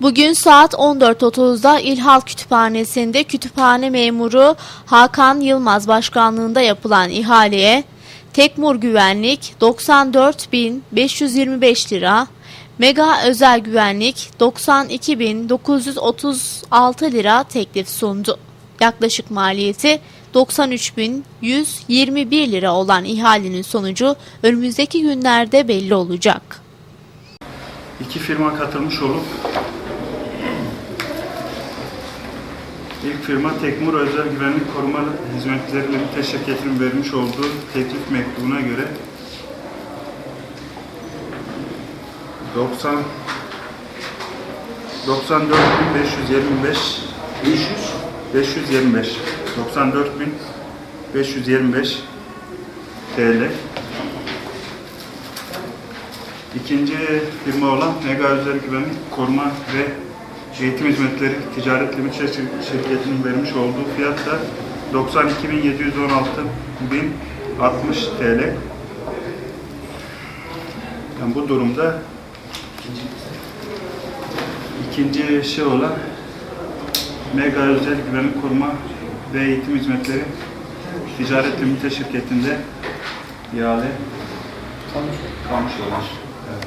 Bugün saat 14.30'da İlhal Kütüphanesi'nde kütüphane memuru Hakan Yılmaz başkanlığında yapılan ihaleye Tekmur Güvenlik 94.525 lira, Mega Özel Güvenlik 92.936 lira teklif sundu. Yaklaşık maliyeti 93.121 lira olan ihalenin sonucu önümüzdeki günlerde belli olacak. İki firma katılmış olup ilk firma Tekmur Özel Güvenlik Koruma Hizmetleri Limited şirketinin vermiş olduğu teklif mektubuna göre 90 94.525 500 525 94.525 TL İkinci firma olan Mega Özel Güvenlik Koruma ve Eğitim Hizmetleri Ticaret Limited şir- şirketinin vermiş olduğu fiyat da 92.716.060 TL. Yani bu durumda ikinci şey olan Mega Özel Güvenlik Koruma ve Eğitim Hizmetleri Ticaret Limited şirketinde ihale kalmış olmuş. Evet.